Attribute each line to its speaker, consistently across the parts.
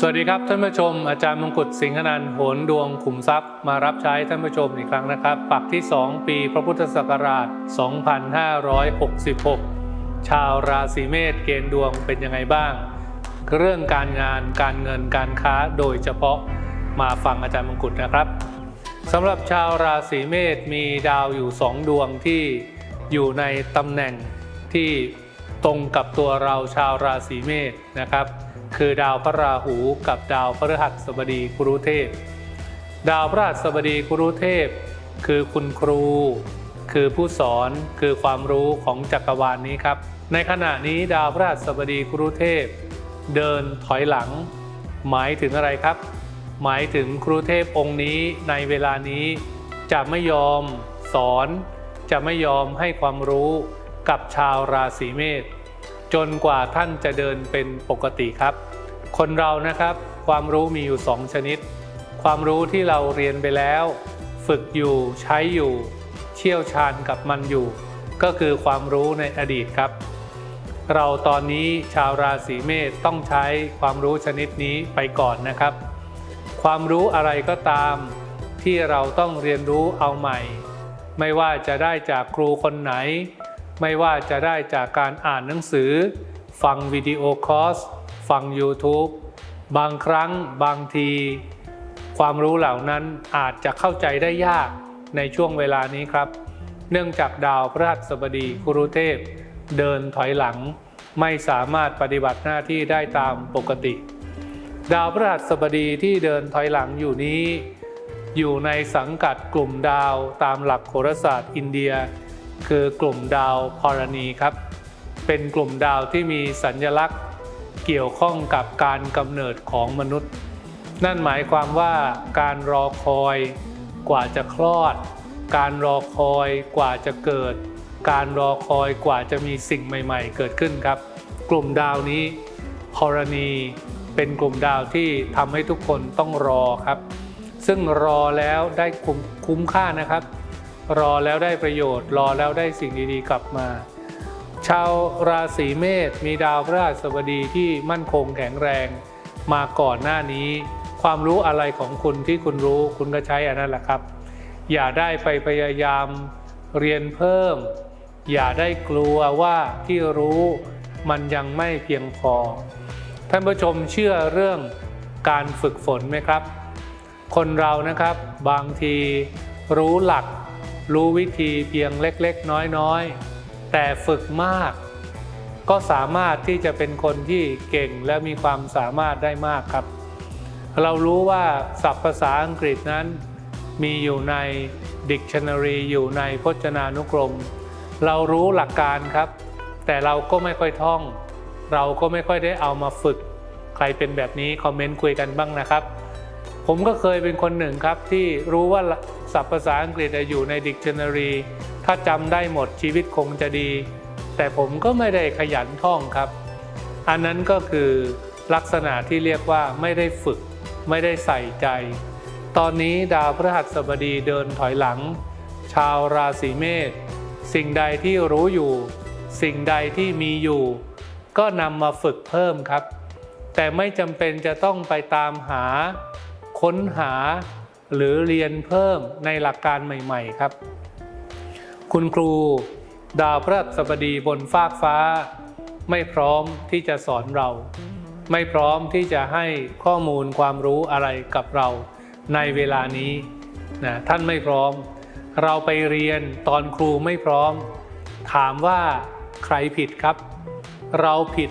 Speaker 1: สวัสดีครับท่านผู้ชม อาจารย์มงกุฎสิงหนันท์โหนดวงขุมทรัพย์มารับใช้ท่านผู้ชมอีกครั้งนะครับ ปักที่ 2 ปีพระพุทธศักราช 2566 ชาวราศีเมษเกณฑ์ดวงเป็นยังไงบ้าง เรื่องการงานการเงินการค้าโดยเฉพาะมาฟังอาจารย์มงกุฎนะครับสำหรับชาวราศีเมษมีดาวอยู่ 2 ดวงที่อยู่ในตำแหน่งที่ตรงกับตัวเราชาวราศีเมษนะครับ คือดาวพระราหูกับดาวพฤหัสบดีกุรุเทพ ดาวพระหัสบดีกุรุเทพ คือคุณครู คือผู้สอนคือความรู้ของจักรวาลนนี้ครับ ในขณะนี้ดาวพระหัสบดีกุรุเทพ เดินถอยหลัง หมายถึงอะไรครับ หมายถึงครูเทพองค์นี้ในเวลานี้จะไม่ยอมสอน จะไม่ยอมให้ความรู้กับชาวราศีเมษ จนกว่าท่านจะเดินเป็นปกติครับ คนเรานะครับความรู้มีอยู่สองชนิด ความรู้ที่เราเรียนไปแล้ว ฝึกอยู่ใช้อยู่ เชี่ยวชาญกับมันอยู่ ก็คือความรู้ในอดีตครับ เราตอนนี้ชาวราศีเมษต้องใช้ความรู้ชนิดนี้ไปก่อนนะครับ ความรู้อะไรก็ตาม ที่เราต้องเรียนรู้เอาใหม่ ไม่ว่าจะได้จากครูคนไหน ไม่ว่าจะได้จากการอ่านหนังสือ ฟังวิดีโอคอร์ส ฟัง YouTube บางครั้งบางที ความรู้เหล่านั้นอาจจะเข้าใจได้ยากในช่วงเวลานี้ครับ เนื่องจากดาวพฤหัสบดีกุรุเทพ เดินถอยหลัง ไม่สามารถปฏิบัติหน้าที่ได้ตามปกติ ดาวพฤหัสบดีที่เดินถอยหลังอยู่นี้ อยู่ในสังกัดกลุ่มดาวตามหลักโหราศาสตร์อินเดีย คือกลุ่มดาวพรณีครับ เป็นกลุ่มดาวที่มีสัญลักษณ์เกี่ยวข้องกับการกำเนิดของมนุษย์ นั่นหมายความว่าการรอคอยกว่าจะคลอด การรอคอยกว่าจะเกิด การรอคอยกว่าจะมีสิ่งใหม่ ๆ เกิดขึ้นครับ กลุ่มดาวนี้พรณีเป็นกลุ่มดาวที่ทำให้ทุกคนต้องรอครับ ซึ่งรอแล้วได้คุ้มคุ้มค่านะครับ รอแล้วได้ประโยชน์ รอแล้วได้สิ่งดีๆ กลับมา ชาวราศีเมษมีดาวพฤหัสบดีที่มั่นคงแข็งแรง มาก่อนหน้านี้ ความรู้อะไรของคุณที่คุณรู้คุณก็ใช้อันนั้นแหละครับ อย่าได้ไปพยายามเรียนเพิ่ม อย่าได้กลัวว่าที่รู้มันยังไม่เพียงพอ ท่านผู้ชมเชื่อเรื่องการฝึกฝนไหมครับ คนเรานะครับบางทีรู้หลัก รู้วิธีเพียงเล็กๆ น้อยๆ แต่ฝึกมาก ก็สามารถที่จะเป็นคนที่เก่งและมีความสามารถได้มากครับ เรารู้ว่าศัพท์ภาษาอังกฤษนั้น มีอยู่ใน Dictionary อยู่ในพจนานุกรม เรารู้หลักการครับ แต่เราก็ไม่ค่อยท่อง เราก็ไม่ค่อยได้เอามาฝึก ใครเป็นแบบนี้คอมเมนต์คุยกันบ้างนะครับ ผมก็เคยเป็นคนหนึ่งครับที่รู้ว่าศัพท์ภาษาอังกฤษอยู่ใน Dictionary ถ้าจำได้หมดชีวิตคงจะดี แต่ผมก็ไม่ได้ขยันท่องครับ อันนั้นก็คือลักษณะที่เรียกว่าไม่ได้ฝึก ไม่ได้ใส่ใจ ตอนนี้ดาวพฤหัสบดีเดินถอยหลัง ชาวราศีเมษสิ่งใดที่รู้อยู่ สิ่งใดที่มีอยู่ ก็นำมาฝึกเพิ่มครับ แต่ไม่จำเป็นจะต้องไปตามหา ค้นหาหรือเรียนเพิ่มในหลักการใหม่ๆครับ คุณครู ดาวพฤหัสบดีบนฟากฟ้า ไม่พร้อมที่จะสอนเรา ไม่พร้อมที่จะให้ข้อมูลความรู้อะไรกับเราในเวลานี้นะท่านไม่พร้อม เราไปเรียนตอนครูไม่พร้อม ถามว่าใครผิดครับ เราผิด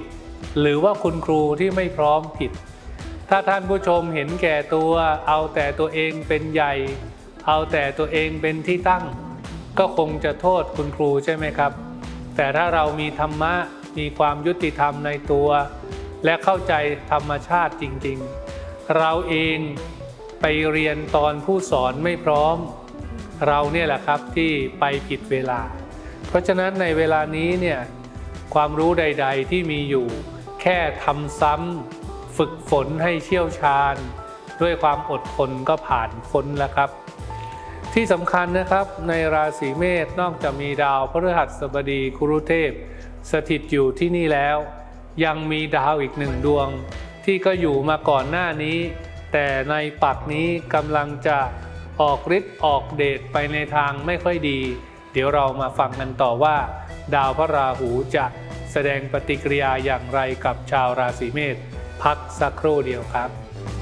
Speaker 1: หรือว่าคุณครูที่ไม่พร้อมผิด ถ้าท่านผู้ชมเห็นแก่ตัว เอาแต่ตัวเองเป็นใหญ่ เอาแต่ตัวเองเป็นที่ตั้ง ก็คงจะโทษคุณครูใช่ไหมครับ แต่ถ้าเรามีธรรมะมีความยุติธรรมในตัว และเข้าใจธรรมชาติจริง ๆ เราเองไปเรียนตอนผู้สอนไม่พร้อม เราเนี่ยแหละครับที่ไปผิดเวลา เพราะฉะนั้นในเวลานี้เนี่ยความรู้ใด ๆที่มีอยู่ แค่ทำซ้ำ ฝึกฝนให้เชี่ยวชาญ ด้วยความอดทนก็ผ่านพ้นแล้วครับ ที่สำคัญนะครับในราศีเมษนอกจากมีดาวพฤหัสบดีคุรุเทพ สถิตอยู่ที่นี่แล้ว ยังมีดาวอีกหนึ่งดวง ที่ก็อยู่มาก่อนหน้านี้ แต่ในปักนี้กำลังจะออกฤทธิ์ออกเดชไปในทางไม่ค่อยดี เดี๋ยวเรามาฟังกันต่อว่า ดาวพระราหูจะแสดงปฏิกิริยาอย่างไรกับชาวราศีเมษ พักสักครู่เดียวครับ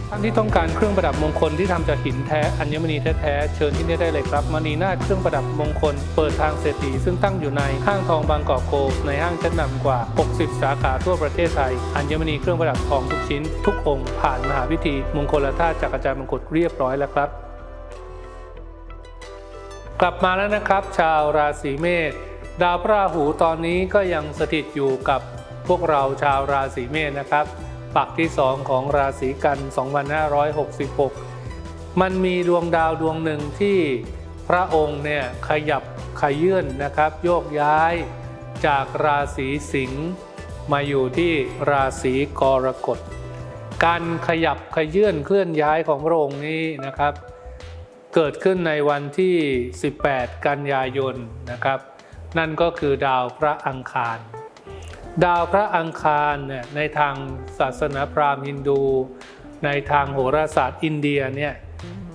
Speaker 1: ท่านที่ต้องการเครื่องประดับมงคลที่ทำจากหินแท้อัญมณีแท้ๆเชิญที่นี่ได้เลยครับมณีนาเครื่องประดับมงคล เปิดทางเศรษฐีซึ่งตั้งอยู่ในห้างทองบางกอกโกลด์ในห้างชั้นนำกว่า 60 สาขาทั่วประเทศไทย อัญมณีเครื่องประดับทองทุกชิ้น ทุกองค์ผ่านมหาพิธีมงคลธาตุจากอาจารย์มงกุฎเรียบร้อยแล้วครับกลับมาแล้วนะครับ ชาวราศีเมษดาวพระราหูตอนนี้ก็ยังสถิตอยู่กับพวกเราชาวราศีเมษนะครับ ปักที่ 2 ของราศีกัน 2566 มันมีดวงดาวดวงหนึ่งที่พระองค์เนี่ยขยับขยื่นนะครับ โยกย้ายจากราศีสิงห์มาอยู่ที่ราศีกรกฎ การขยับขยื่นเคลื่อนย้ายของพระองค์นี้นะครับ เกิดขึ้นในวันที่ 18 กันยายนนะครับ นั่นก็คือดาวพระอังคาร ดาวพระอังคารเนี่ยในทางศาสนาพราหมณ์ฮินดู ในทางโหราศาสตร์อินเดียเนี่ย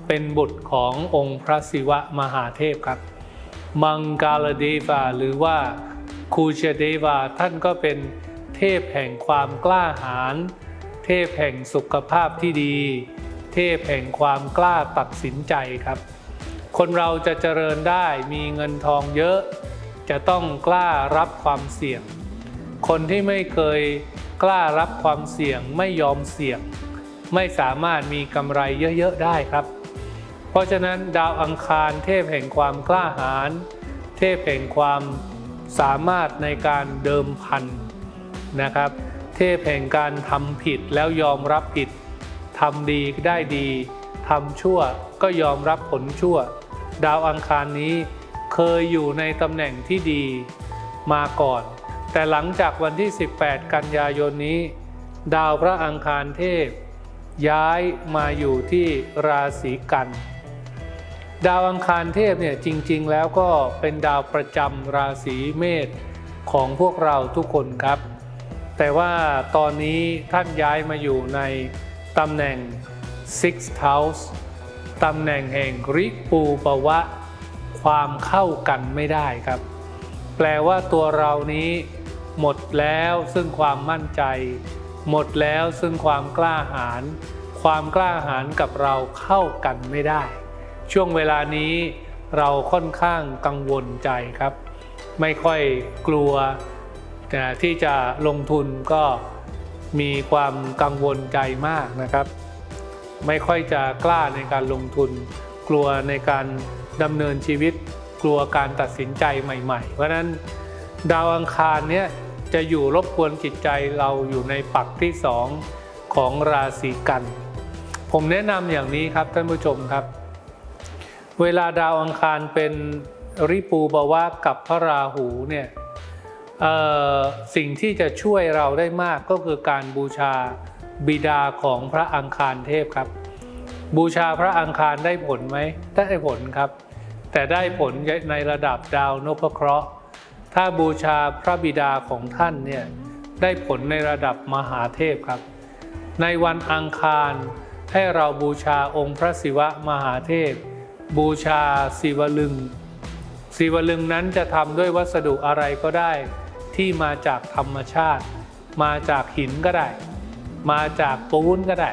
Speaker 1: เป็นบุตรขององค์พระศิวะมหาเทพครับ มังกาลเดวาหรือว่าคูเชเดวาท่านก็เป็นเทพแห่งความกล้าหาญเทพแห่งสุขภาพที่ดี เทพแห่งความกล้าตัดสินใจครับ คนเราจะเจริญได้มีเงินทองเยอะ จะต้องกล้ารับความเสี่ยง คนที่ไม่เคยกล้ารับความเสี่ยงไม่ยอมเสี่ยง ไม่สามารถมีกำไรเยอะๆได้ครับ เพราะฉะนั้นดาวอังคารเทพแห่งความกล้าหาญเทพแห่งความสามารถในการเดิมพันนะครับ เทพแห่งการทำผิดแล้วยอมรับผิดทำดีได้ดีทำชั่วก็ยอมรับผลชั่ว ดาวอังคารนี้เคยอยู่ในตำแหน่งที่ดีมาก่อน แต่หลังจากวันที่ 18 กันยายนนี้ ดาวพระอังคารเทพ ย้ายมาอยู่ที่ราศีกัน ดาวอังคารเทพเนี่ยจริง ๆ แล้วก็เป็นดาวประจำราศีเมษของพวกเราทุกคนครับ แต่ว่าตอนนี้ท่านย้ายมาอยู่ในตำแหน่ง Sixth House ตำแหน่งแห่งริปูปวะ ความเข้ากันไม่ได้ครับ แปลว่าตัวเรานี้ หมดแล้วซึ่งความมั่นใจ หมดแล้วซึ่งความกล้าหาญความกล้าหาญกับเราเข้ากันไม่ได้ ช่วงเวลานี้เราค่อนข้างกังวลใจครับ ไม่ค่อยกลัวแต่ที่จะลงทุนก็มีความกังวลใจมากนะครับ ไม่ค่อยจะกล้าในการลงทุน กลัวในการดำเนินชีวิต กลัวการตัดสินใจใหม่ ๆ เพราะฉะนั้น ดาวอังคารเนี้ยจะอยู่รบกวนจิตใจเราอยู่ในปักที่สองของราศีกัน ผมแนะนำอย่างนี้ครับท่านผู้ชมครับ เวลาดาวอังคารเป็นริปูบวะกับพระราหูเนี่ยสิ่งที่จะช่วยเราได้มากก็คือการบูชาบิดาของพระอังคารเทพครับ บูชาพระอังคารได้ผลไหมได้ผลครับ แต่ได้ผลในระดับดาวนพเคราะห์ ถ้าบูชาพระบิดาของท่านเนี่ยได้ผลในระดับมหาเทพครับ ในวันอังคารให้เราบูชาองค์พระศิวะมหาเทพ บูชาศิวลึงศิวลึงนั้นจะทำด้วยวัสดุอะไรก็ได้ ที่มาจากธรรมชาติ มาจากหินก็ได้ มาจากปูนก็ได้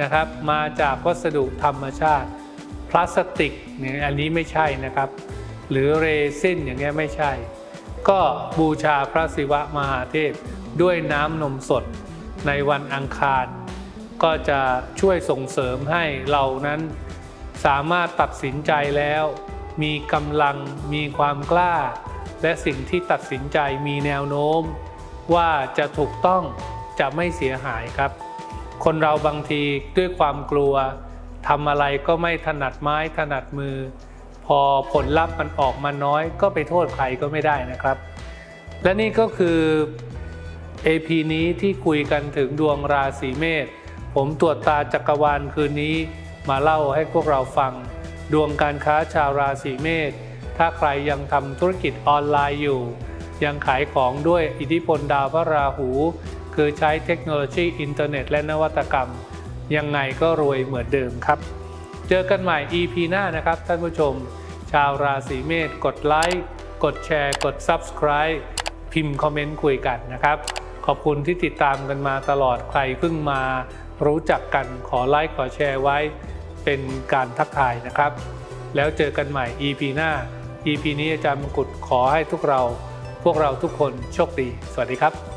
Speaker 1: นะครับ มาจากวัสดุธรรมชาติ พลาสติกเนี่ยอันนี้ไม่ใช่นะครับ หรือเรซินอย่างเงี้ยไม่ใช่ ก็บูชาพระศิวะมหาเทพด้วยน้ำนมสดในวันอังคาร ก็จะช่วยส่งเสริมให้เรานั้นสามารถตัดสินใจแล้ว มีกำลังมีความกล้า และสิ่งที่ตัดสินใจมีแนวโน้ม ว่าจะถูกต้องจะไม่เสียหายครับ คนเราบางทีด้วยความกลัวทำอะไรก็ไม่ถนัดไม้ถนัดมือ พอผลลัพธ์มันออกมาน้อยก็ไปโทษใครก็ไม่ได้นะครับ และนี่ก็คือ AP นี้ที่คุยกันถึงดวงราศีเมษผมตรวจตาจักรวาลคืนนี้มาเล่าให้พวกเราฟัง ดวงการค้าชาวราศีเมษถ้าใครยังทำธุรกิจออนไลน์อยู่ ยังขายของด้วยอิทธิพลดาวพระราหู คือใช้เทคโนโลยีอินเทอร์เน็ตและนวัตกรรม ยังไงก็รวยเหมือนเดิมครับ เจอกันใหม่ EP หน้านะครับ ท่านผู้ชม ชาวราศีเมษกดไลค์กดแชร์กด Subscribe พิมพ์คอมเมนต์คุยกันนะครับ ขอบคุณที่ติดตามกันมาตลอดใครเพิ่งมารู้จักกันขอไลค์ขอแชร์ไว้ เป็นการทักทายนะครับ แล้วเจอกันใหม่ EP หน้า EP นี้อาจารย์มงกุฎขอให้ทุกเรา พวกเราทุกคนโชคดี สวัสดีครับ